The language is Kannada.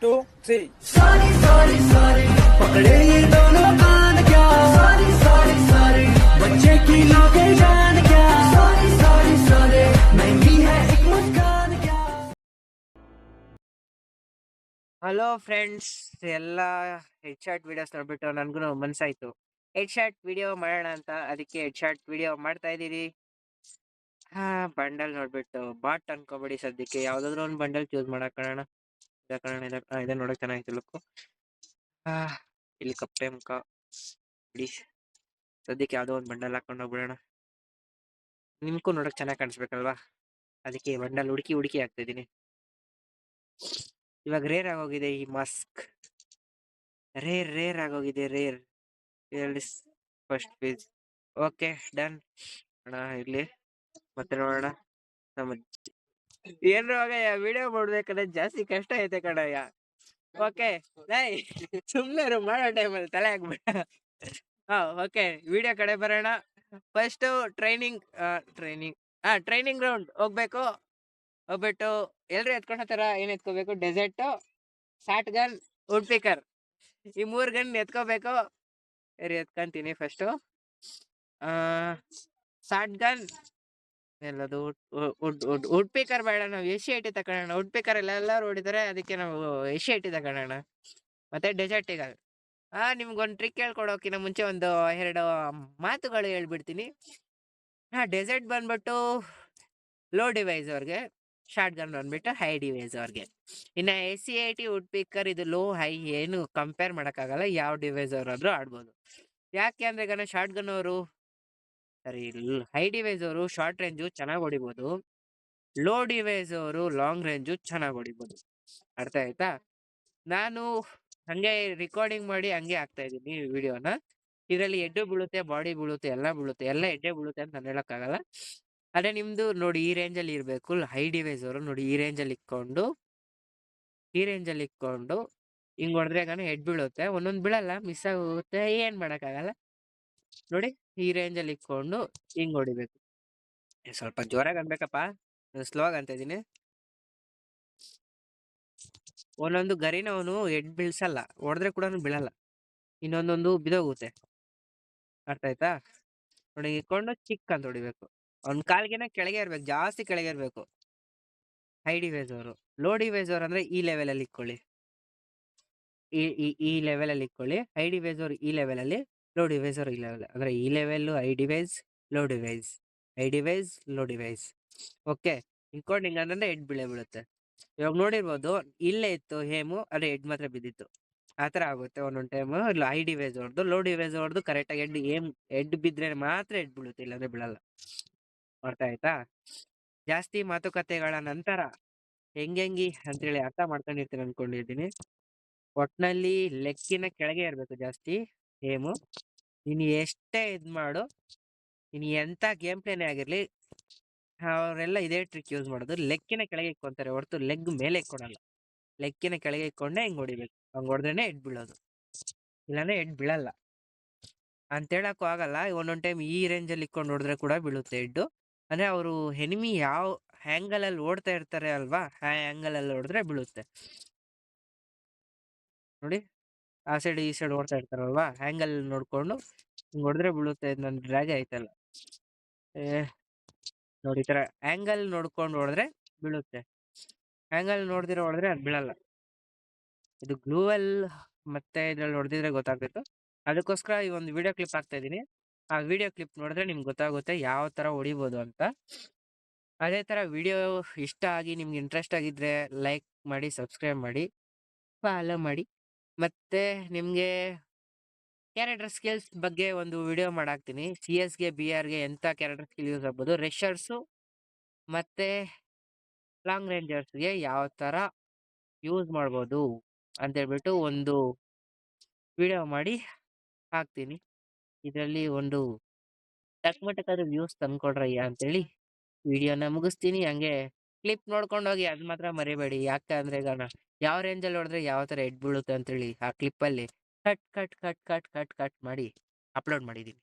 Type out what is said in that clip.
Two three sorry sorry sorry पकड़े ये दोनों कान क्या? सॉरी सॉरी सॉरी बच्चे की नौकरी ಹಲೋ ಫ್ರೆಂಡ್ಸ್ ಎಲ್ಲ ಹೆಡ್ ಶಾರ್ಟ್ ವಿಡಿಯೋಸ್ ನೋಡ್ಬಿಟ್ಟು ನನ್ಗೂ ಮನ್ಸಾಯ್ತು. ಹೆಡ್ ಶಾರ್ಟ್ ವಿಡಿಯೋ ಮಾಡೋಣ ಅಂತ ಅದಕ್ಕೆ ಹೆಡ್ ಶಾರ್ಟ್ ವಿಡಿಯೋ ಮಾಡ್ತಾ ಇದ್ದೀರಿ. ಹಾ ಬಂಡಲ್ ನೋಡ್ಬಿಟ್ಟು ಬಾಟ್ ಅನ್ಕೋಬೇಡಿ ಸದ್ಯಕ್ಕೆ. ಯಾವ್ದಾದ್ರು ಒಂದು ಬಂಡಲ್ ಚೂಸ್ ಮಾಡಕ್ ಕಾರಣ. ಇದ ಕಾರಣ ಇದ. ಆ, ಇದೆ ನೋಡಕ್ ಚೆನ್ನಾಗಿತ್ತು ಲುಕ್ಕು ಇಲ್ಲಿ ಕಪ್ಪೆ ಮುಖ. ಬಿಡಿ. ಸದ್ಯಕ್ಕೆ ಯಾವ್ದೋ ಒಂದು ಬಂಡಲ್ ಹಾಕೊಂಡು ಹೋಗ್ಬಿಡೋಣ. ನಿಮ್ಗೂ ನೋಡಕ್ ಚೆನ್ನಾಗಿ ಕಾಣಿಸ್ಬೇಕಲ್ವಾ? ಅದಕ್ಕೆ ಬಂಡಲ್ ಹುಡುಕಿ ಹುಡುಕಿ ಹಾಕ್ತಾ ಇದೀನಿ ಇವಾಗ ರೇರ್ ಆಗೋಗಿದೆ ಈ ಮಾಸ್ಕ್ ರೇರ್ ರೇರ್ ಆಗೋಗಿದೆ ರೇರ್ ಇದರಲ್ಲಿ ಫಸ್ಟ್ ಪೇಜ್ ಓಕೆ ಡನ್ ಅಣ್ಣ, ಇರ್ಲಿ. ಮತ್ತೆ ನೋಡೋಣ. ನಮ್ಮ ಏನ್ರ ವಿಡಿಯೋ ಮಾಡ್ಬೇಕಂದ್ರೆ ಜಾಸ್ತಿ ಕಷ್ಟ ಐತೆ ಕಣಯ್ಯ ಓಕೆ ಲೈ ಸುಮ್ನೆ ಮಾಡೋ ಟೈಮಲ್ಲಿ ತಲೆ ಹಾಕ್ಬೇಡ. ಹಾ ಓಕೆ ವಿಡಿಯೋ ಕಡೆ ಬರೋಣ. ಫಸ್ಟ್ ಟ್ರೈನಿಂಗ್ ಟ್ರೈನಿಂಗ್ ಹಾ ಟ್ರೈನಿಂಗ್ ಗ್ರೌಂಡ್ ಹೋಗ್ಬೇಕು. ಹೋಗ್ಬಿಟ್ಟು ಎಲ್ರು ಎತ್ಕೊಂಡತಾರ ಏನ್ ಎತ್ಕೋಬೇಕು? Desert shotgun woodpecker ಈ ಮೂರ್ ಗನ್ ಎತ್ಕೋಬೇಕು. ಎತ್ಕೊಂತೀನಿ ಫಸ್ಟು. Shotgun. ಎಲ್ಲದು ವುಡ್ ಪಿಕರ್ ಬೇಡ, ನಾವು ಎಸಿ ಐಟಿ ತಗೊಳ್ಳೋಣ ವುಡ್ ಪಿಕರ್ ಎಲ್ಲ ಎಲ್ಲರೂ ಹೊಡಿತಾರೆ ಅದಕ್ಕೆ ನಾವು ಎಸಿ ಐಟಿ ತಗೊಳ್ಳೋಣ ಮತ್ತೆ ಡೆಸರ್ಟಿಗೆ ಆ, ನಿಮ್ಗೊಂದು ಟ್ರಿಕ್ ಹೇಳ್ಕೊಡೋಕಿನ ಮುಂಚೆ ಒಂದು ಎರಡು ಮಾತುಗಳು ಹೇಳ್ಬಿಡ್ತೀನಿ. ಹಾ ಡೆಸರ್ಟ್ ಬಂದ್ಬಿಟ್ಟು ಲೋ ಡಿವೈಸ್ ಅವ್ರಿಗೆ. ಶಾರ್ಟ್ ಗನ್ ಬಂದ್ಬಿಟ್ಟು ಹೈ ಡಿವೈಸ್ ಅವ್ರಿಗೆ. ಇನ್ನ A C I T woodpecker ಇದು ಲೋ ಹೈ ಏನು ಕಂಪೇರ್ ಮಾಡೋಕ್ಕಾಗಲ್ಲ, ಯಾವ ಡಿವೈಸ್ ಅವ್ರಾದ್ರೂ ಆಡ್ಬೋದು. ಯಾಕೆ ಅಂದ್ರೆ ಗಣ ಶಾರ್ಟ್ ಗನ್ ಅವರು, ಸರಿ ಹೈ ಡಿವೈಸ್ ಅವರು ಶಾರ್ಟ್ ರೇಂಜು ಚೆನ್ನಾಗಿ ಹೊಡಿಬೋದು. ಲೋ ಡಿವೈಸ್ ಅವರು ಲಾಂಗ್ ರೇಂಜು ಚೆನ್ನಾಗಿ ಹೊಡಿಬೋದು. ಅರ್ಥ ಆಯ್ತಾ? ನಾನು ಹಂಗೆ ರೆಕಾರ್ಡಿಂಗ್ ಮಾಡಿ ಹಂಗೆ ಆಗ್ತಾ ಇದ್ದೀನಿ ವಿಡಿಯೋನ ಇದರಲ್ಲಿ ಎಡ್ಡು ಬೀಳುತ್ತೆ ಬಾಡಿ ಬೀಳುತ್ತೆ, ಎಲ್ಲ ಬೀಳುತ್ತೆ, ಎಲ್ಲ ಎಡ್ಡೆ ಬೀಳುತ್ತೆ ಅಂತ ನಾನು ಹೇಳಕ್ಕಾಗಲ್ಲ. ಅದೇ ನಿಮ್ದು ನೋಡಿ ಈ ರೇಂಜ್ ಅಲ್ಲಿ ಇರ್ಬೇಕು. ಹೈ ಡಿವೈಸ್ ಅವರು ನೋಡಿ ಈ ರೇಂಜ್ ಅಲ್ಲಿ ಇಕ್ಕೊಂಡು ಈ ರೇಂಜ್ ಅಲ್ಲಿ ಇಕ್ಕೊಂಡು ಹಿಂಗ್ ಹೊಡೆದ್ರೆ ಗಾನ ಹೆಡ್ ಬೀಳುತ್ತೆ. ಒಂದೊಂದು ಬೀಳಲ್ಲ ಮಿಸ್ ಆಗುತ್ತೆ, ಏನ್ ಮಾಡೋಕ್ಕಾಗಲ್ಲ. ನೋಡಿ ಈ ರೇಂಜ್ ಅಲ್ಲಿ ಇಕ್ಕೊಂಡು ಹಿಂಗ್ ಹೊಡಿಬೇಕು. ಸ್ವಲ್ಪ ಜೋರಾಗಿ ಅನ್ಬೇಕಪ್ಪ. ಸ್ಲೋ ಆಗಂತ ಅಂತ ಇದೀನಿ ಒಂದೊಂದು ಗರಿನ ಅವನು ಹೆಡ್ ಬೀಳ್ಸಲ್ಲ. ಹೊಡೆದ್ರೆ ಕೂಡ ಬೀಳಲ್ಲ. ಇನ್ನೊಂದೊಂದು ಬಿದೋಗುತ್ತೆ. ಅರ್ಥ ಆಯ್ತಾ? ನೋಡಿ ಇಕ್ಕೊಂಡು ಚಿಕ್ಕ ಅಂತ ಹೊಡಿಬೇಕು. ಅವ್ನ ಕಾಲ್ಗೆನ ಕೆಳಗೆ ಇರ್ಬೇಕು, ಜಾಸ್ತಿ ಕೆಳಗೆ ಇರ್ಬೇಕು. ಹೈ ಡಿವೈಸ್ ಅವರು, ಲೋ ಡಿವೈಸ್ ಅವರು ಅಂದ್ರೆ ಈ ಲೆವೆಲ್ ಅಲ್ಲಿ ಇಕ್ಕೊಳ್ಳಿ ಈ ಈ ಲೆವೆಲ್ ಅಲ್ಲಿ ಇಕ್ಕೊಳ್ಳಿ ಹೈ ಡಿವೈಸ್ ಅವರು ಈ ಲೆವೆಲ್ ಅಲ್ಲಿ, ಲೋ ಡಿವೈಸ್ ಅವರು ಈ ಲೆವೆಲ್ ಅಂದ್ರೆ ಈ level high device, low device. High device, low device. Okay ಇಟ್ಕೊಂಡು ಹಿಂಗಂದ್ರೆ ಹೆಡ್ ಬಿಳೆ ಬೀಳುತ್ತೆ. ಇವಾಗ ನೋಡಿರ್ಬೋದು, ಇಲ್ಲೇ ಇತ್ತು ಹೇಮು ಅದೇ ಹೆಡ್ ಮಾತ್ರ ಬಿದ್ದಿತ್ತು. ಆ ಥರ ಆಗುತ್ತೆ ಒಂದೊಂದು ಟೈಮ್ ಇಲ್ಲ, ಹೈ ಡಿವೈಸ್ ಹೊಡೆದು ಲೋ ಡಿವೈಸ್ ಹೊಡೆದು ಕರೆಕ್ಟಾಗಿ ಹೆಡ್ ಏಮ್ ಹೆಡ್ ಬಿದ್ರೆ ಮಾತ್ರ ಎಡ್ ಬೀಳುತ್ತೆ, ಇಲ್ಲಾಂದ್ರೆ ಬೀಳಲ್ಲ. ಅರ್ಥ ಆಯ್ತಾ ಜಾಸ್ತಿ ಮಾತುಕತೆಗಳ ನಂತರ ಹೆಂಗೆಂಗಿ ಅಂತೇಳಿ ಅರ್ಥ ಮಾಡ್ಕೊಂಡಿರ್ತೀನಿ ಅನ್ಕೊಂಡಿದ್ದೀನಿ. ಒಟ್ನಲ್ಲಿ ಲೆಕ್ಕಿನ ಕೆಳಗೆ ಇರ್ಬೇಕು ಜಾಸ್ತಿ ಏಮು ನೀನು ಎಷ್ಟೇ ಇದು ಮಾಡು ನೀನು ಎಂಥ ಗೇಮ್ ಪ್ಲೇನೇ ಆಗಿರಲಿ, ಅವರೆಲ್ಲ ಇದೇ ಟ್ರಿಕ್ ಯೂಸ್ ಮಾಡೋದು. ಲೆಕ್ಕಿನ ಕೆಳಗೆ ಇಕ್ಕೊಂತಾರೆ ಹೊರತು ಲೆಗ್ ಮೇಲೆ ಇಕ್ಕೊಳಲ್ಲ ಲೆಕ್ಕಿನ ಕೆಳಗೆ ಇಕ್ಕೊಂಡೆ ಹಿಂಗ್ ಹೊಡಿಬೇಕು. ಹಂಗ್ ಹೊಡೆದ್ರೆ ಹೆಡ್ ಬೀಳೋದು. ಇಲ್ಲಾಂದ್ರೆ ಹೆಡ್ ಬೀಳಲ್ಲ. ಅಂತ ಹೇಳಕ್ಕೂ ಆಗಲ್ಲ. ಒಂದೊಂದು ಟೈಮ್ ಈ ರೇಂಜಲ್ಲಿ ಇಕ್ಕೊಂಡು ಹೊಡೆದ್ರೆ ಕೂಡ ಬೀಳುತ್ತೆ ಹೆಡ್ ಅಂದ್ರೆ ಅವರು ಎನಿಮಿ ಯಾವ ಆಂಗಲ್ ಅಲ್ಲಿ ಓಡ್ತಾ ಇರ್ತಾರೆ ಅಲ್ವಾ, ಆ ಆಂಗಲ್ ಅಲ್ಲಿ ಹೊಡೆದ್ರೆ ಬೀಳುತ್ತೆ. ನೋಡಿ, ಆ ಸೈಡ್ ಈ ಸೈಡ್ ಓಡ್ತಾ ಇರ್ತಾರಲ್ವಾ ಆಂಗಲ್ ನೋಡ್ಕೊಂಡು ಹಿಂಗೆ ಹೊಡೆದ್ರೆ ಬೀಳುತ್ತೆ ನನ್ನ ಡ್ರ್ಯಾಗ್ ಆಯ್ತಲ್ಲ. ಏ, ನೋಡಿ ಈ ತರ ಆ್ಯಂಗಲ್ ನೋಡ್ಕೊಂಡು ಹೊಡೆದ್ರೆ ಬೀಳುತ್ತೆ. ಆ್ಯಂಗಲ್ ನೋಡಿದ್ರೆ ಹೊಡೆದ್ರೆ ಅದು ಬೀಳಲ್ಲ. ಇದು ಗ್ಲೂವಲ್ ಮತ್ತೆ ಇದ್ರಲ್ಲಿ ಹೊಡೆದಿದ್ರೆ ಗೊತ್ತಾಗ್ತಿತ್ತು. ಅದಕ್ಕೋಸ್ಕರ ಈ ಒಂದು ವಿಡಿಯೋ ಕ್ಲಿಪ್ ಹಾಕ್ತಾ ಇದೀನಿ ಆ ವಿಡಿಯೋ ಕ್ಲಿಪ್ ನೋಡಿದ್ರೆ ನಿಮ್ಗೆ ಗೊತ್ತಾಗುತ್ತೆ ಯಾವ ಥರ ಹೊಡಿಬೋದು ಅಂತ. ಅದೇ ಥರ ವಿಡಿಯೋ ಇಷ್ಟ ಆಗಿ ನಿಮ್ಗೆ ಇಂಟ್ರೆಸ್ಟ್ ಆಗಿದ್ರೆ ಲೈಕ್ ಮಾಡಿ, ಸಬ್ಸ್ಕ್ರೈಬ್ ಮಾಡಿ, ಫಾಲೋ ಮಾಡಿ. ಮತ್ತೆ ನಿಮಗೆ ಕ್ಯಾರೆಕ್ಟರ್ ಸ್ಕಿಲ್ಸ್ ಬಗ್ಗೆ ಒಂದು ವಿಡಿಯೋ ಮಾಡಾಕ್ತೀನಿ. ಸಿ ಎಸ್ಗೆ ಬಿ ಆರ್ಗೆ ಎಂತ ಕ್ಯಾರೆಕ್ಟರ್ ಸ್ಕಿಲ್ ಯೂಸ್ ಆಗ್ಬೋದು, ರೆಷರ್ಸು ಮತ್ತೆ ಲಾಂಗ್ ರೇಂಜರ್ಸ್ಗೆ ಯಾವ ಥರ ಯೂಸ್ ಮಾಡ್ಬೋದು ಅಂತ ಹೇಳ್ಬಿಟ್ಟು ಒಂದು ವಿಡಿಯೋ ಮಾಡಿ ಹಾಕ್ತೀನಿ. ಇದರಲ್ಲಿ ಒಂದು ಟಕ್ಮಟಕಾದ ವ್ಯೂಸ್ ತಂದ್ಕೊಡ್ರಯ್ಯ ಅಂತೇಳಿ ವಿಡಿಯೋನ ಮುಗಿಸ್ತೀನಿ. ಹಂಗೆ ಕ್ಲಿಪ್ ನೋಡ್ಕೊಂಡು ಹೋಗಿ ಅದು ಮಾತ್ರ ಮರಿಬೇಡಿ. ಯಾಕೆ ಅಂದ್ರೆ ಈಗ ಯಾವ ರೇಂಜಲ್ಲಿ ನೋಡಿದ್ರೆ ಯಾವ ಥರ ಹೆಡ್ ಬೀಳುತ್ತೆ ಅಂತೇಳಿ ಆ ಕ್ಲಿಪ್ಪಲ್ಲಿ cut cut cut cut cut cut ಮಾಡಿ ಅಪ್ಲೋಡ್ ಮಾಡಿದ್ದೀನಿ